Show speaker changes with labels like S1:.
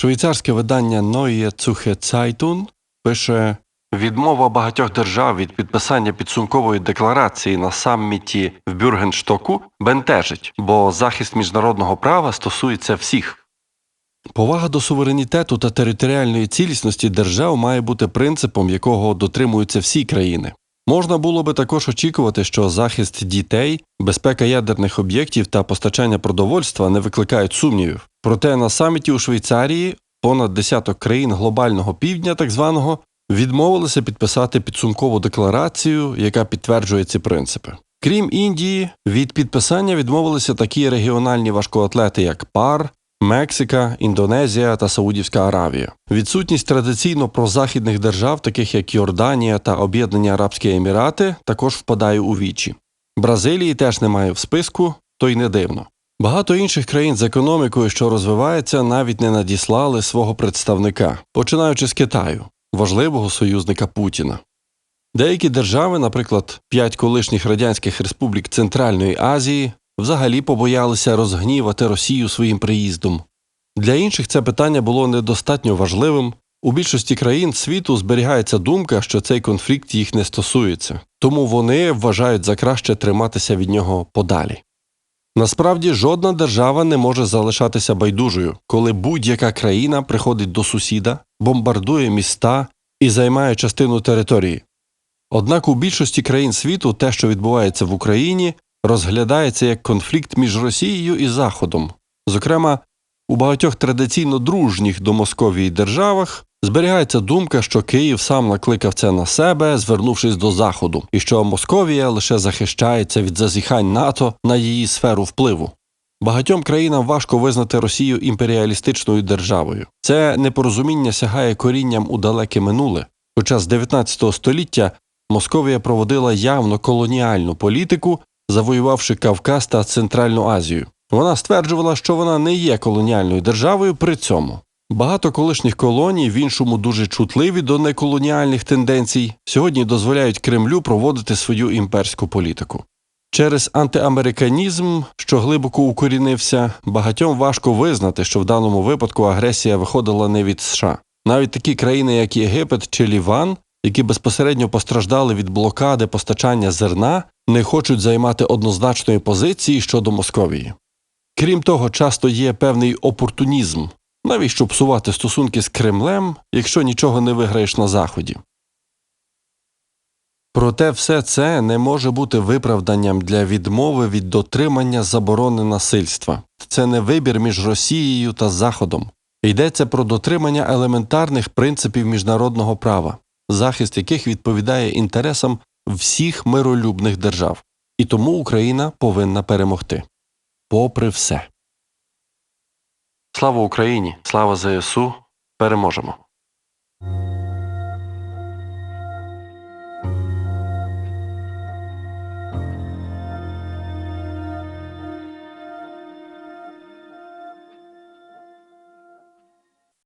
S1: Швейцарське видання Neue Zürcher Zeitung пише Відмова багатьох держав від підписання підсумкової декларації на самміті в Бюргенштоку бентежить, бо захист міжнародного права стосується всіх. Повага до суверенітету та територіальної цілісності держав має бути принципом, якого дотримуються всі країни. Можна було би також очікувати, що захист дітей, безпека ядерних об'єктів та постачання продовольства не викликають сумнівів. Проте на саміті у Швейцарії понад десяток країн глобального півдня, так званого, відмовилися підписати підсумкову декларацію, яка підтверджує ці принципи. Крім Індії, від підписання відмовилися такі регіональні важкоатлети, як ПАР, Мексика, Індонезія та Саудівська Аравія. Відсутність традиційно прозахідних держав, таких як Йорданія та Об'єднані Арабські Емірати, також впадає у вічі. Бразилії теж немає в списку, то й не дивно. Багато інших країн з економікою, що розвивається, навіть не надіслали свого представника, починаючи з Китаю, важливого союзника Путіна. Деякі держави, наприклад, п'ять колишніх радянських республік Центральної Азії, взагалі побоялися розгнівати Росію своїм приїздом. Для інших це питання було недостатньо важливим. У більшості країн світу зберігається думка, що цей конфлікт їх не стосується, тому вони вважають за краще триматися від нього подалі. Насправді жодна держава не може залишатися байдужою, коли будь-яка країна приходить до сусіда, бомбардує міста і займає частину території. Однак у більшості країн світу те, що відбувається в Україні, розглядається як конфлікт між Росією і Заходом. Зокрема, у багатьох традиційно дружніх до Московії державах зберігається думка, що Київ сам накликав це на себе, звернувшись до Заходу, і що Московія лише захищається від зазіхань НАТО на її сферу впливу. Багатьом країнам важко визнати Росію імперіалістичною державою. Це непорозуміння сягає корінням у далеке минуле, хоча з 19 століття Московія проводила явно колоніальну політику, завоювавши Кавказ та Центральну Азію. Вона стверджувала, що вона не є колоніальною державою при цьому. Багато колишніх колоній, в іншому дуже чутливі до неколоніальних тенденцій, сьогодні дозволяють Кремлю проводити свою імперську політику. Через антиамериканізм, що глибоко укорінився, багатьом важко визнати, що в даному випадку агресія виходила не від США. Навіть такі країни, як Єгипет чи Ліван, які безпосередньо постраждали від блокади постачання зерна, не хочуть займати однозначної позиції щодо Московії. Крім того, часто є певний опортунізм, навіщо псувати стосунки з Кремлем, якщо нічого не виграєш на Заході. Проте все це не може бути виправданням для відмови від дотримання заборони насильства. Це не вибір між Росією та Заходом. Йдеться про дотримання елементарних принципів міжнародного права, захист яких відповідає інтересам всіх миролюбних держав, і тому Україна повинна перемогти. Попри все. Слава Україні! Слава ЗСУ! Переможемо!